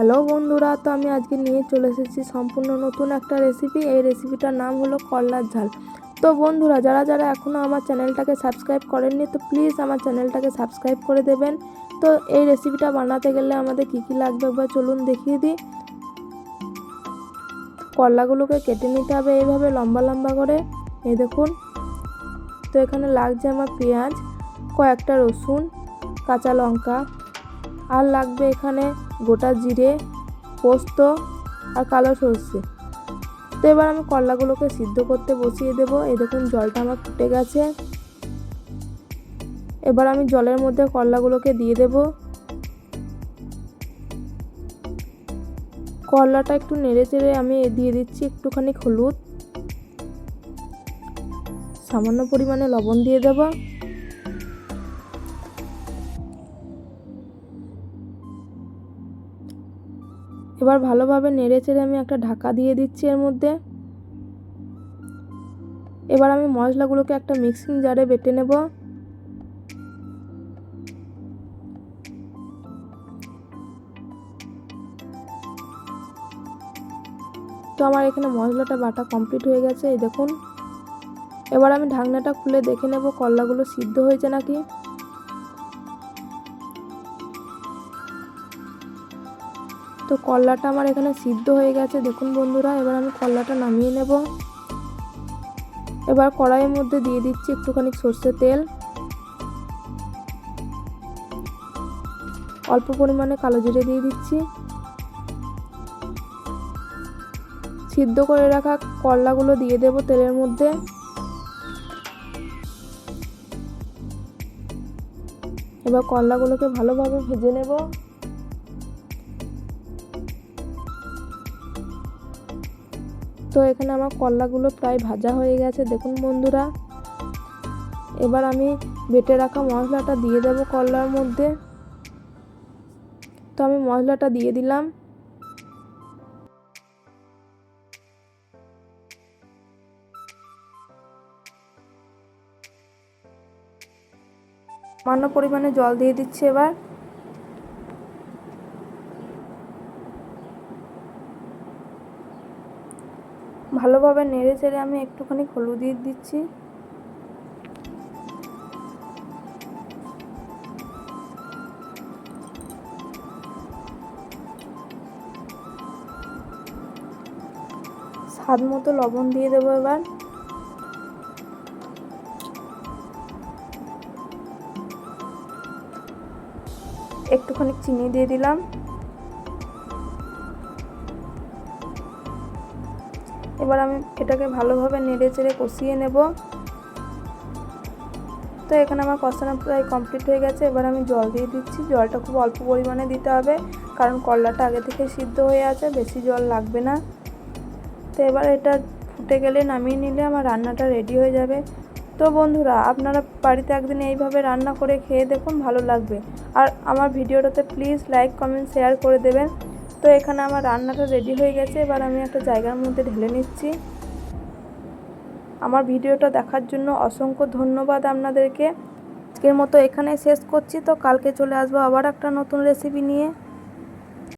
Hello বন্ধুরা, তো আমি আজকে নিয়ে চলে এসেছি সম্পূর্ণ নতুন একটা রেসিপি এই রেসিপিটার নাম হলো করলার ঝাল। তো বন্ধুরা, যারা যারা এখনও আমার চ্যানেলটাকে সাবস্ক্রাইব করেননি, তো প্লিজ আমার চ্যানেলটাকে সাবস্ক্রাইব করে দেবেন। তো এই রেসিপিটা বানাতে গেলে আমাদের কী কী লাগবে একবার চলুন দেখিয়ে দিই। করলাগুলোকে কেটে নিতে হবে এইভাবে লম্বা লম্বা করে। এই দেখুন, তো এখানে লাগছে আমার পেঁয়াজ, কয়েকটা রসুন, কাঁচা লঙ্কা আর লাগবে এখানে গোটা জিরে, পোস্ত আর কালো সর্ষে। তো এবার আমি করলাগুলোকে সিদ্ধ করতে বসিয়ে দেব। এই দেখুন, জলটা আমার ফুটে গেছে। এবার আমি জলের মধ্যে করলাগুলোকে দিয়ে দেব। করলাটা একটু নেড়ে চেড়ে আমি দিয়ে দিচ্ছি একটুখানি হলুদ। সামান্য পরিমাণে লবণ দিয়ে দেবো। এবার ভালোভাবে নেড়ে চেড়ে আমি একটা ঢাকা দিয়ে দিচ্ছি এর মধ্যে। এবার আমি মশলাগুলোকে একটা মিক্সিং জারে বেটে নেব। তো আমার এখানে মশলাটা বাটা কমপ্লিট হয়ে গেছে, এই দেখুন। এবার আমি ঢাকনাটা খুলে দেখে নেব করলাগুলো সিদ্ধ হয়েছে নাকি। তো করলাটা আমার এখানে সিদ্ধ হয়ে গেছে। দেখুন বন্ধুরা, এবার আমি করলাটা নামিয়ে নেব। এবার কড়াইয়ের মধ্যে দিয়ে দিচ্ছি একটুখানি সর্ষের তেল। অল্প পরিমাণে কালো জিরে দিয়ে দিচ্ছি। সিদ্ধ করে রাখা করলাগুলো দিয়ে দেব তেলের মধ্যে। এবার করলাগুলোকে ভালোভাবে ভেজে নেব। তো এখানে আমার করলাগুলো প্রায় ভাজা হয়ে গেছে। দেখুন বন্ধুরা। এবার আমি বেটে রাখা মশলাটা দিয়ে দেব করলার মধ্যে। তো আমি মশলাটা দিয়ে দিলাম। সামান্য পরিমাণে জল দিয়ে দিচ্ছি এবার। ভালোভাবে নেড়ে চেড়ে আমি একটুখানি হলুদ দিয়ে দিচ্ছি। স্বাদ মতো লবণ দিয়ে দেবো এবার। একটুখানি চিনি দিয়ে দিলাম। এবার আমি এটাকে ভালোভাবে নেড়ে চেড়ে কষিয়ে নেব। তো এখানে আমার কষানো প্রায় কমপ্লিট হয়ে গেছে। এবার আমি জল দিয়ে দিচ্ছি। জলটা খুব অল্প পরিমাণে দিতে হবে, কারণ করলাটা আগে থেকে সিদ্ধ হয়ে আছে, বেশি জল লাগবে না। তো এবার এটা ফুটে গেলে নামিয়ে নিলে আমার রান্নাটা রেডি হয়ে যাবে। তো বন্ধুরা, আপনারা বাড়িতে একদিন এইভাবে রান্না করে খেয়ে দেখুন, ভালো লাগবে। আর আমার ভিডিওটাতে প্লিজ লাইক কমেন্ট শেয়ার করে দেবেন। তো এখানে আমার রান্নাটা রেডি হয়ে গেছে। এবার আমি একটা জায়গার মধ্যে ঢেলে নিচ্ছি। আমার ভিডিওটা দেখার জন্য অসংখ্য ধন্যবাদ আপনাদেরকে। আজকের মতো এখানে শেষ করছি। তো কালকে চলে আসব আবার একটা নতুন রেসিপি নিয়ে।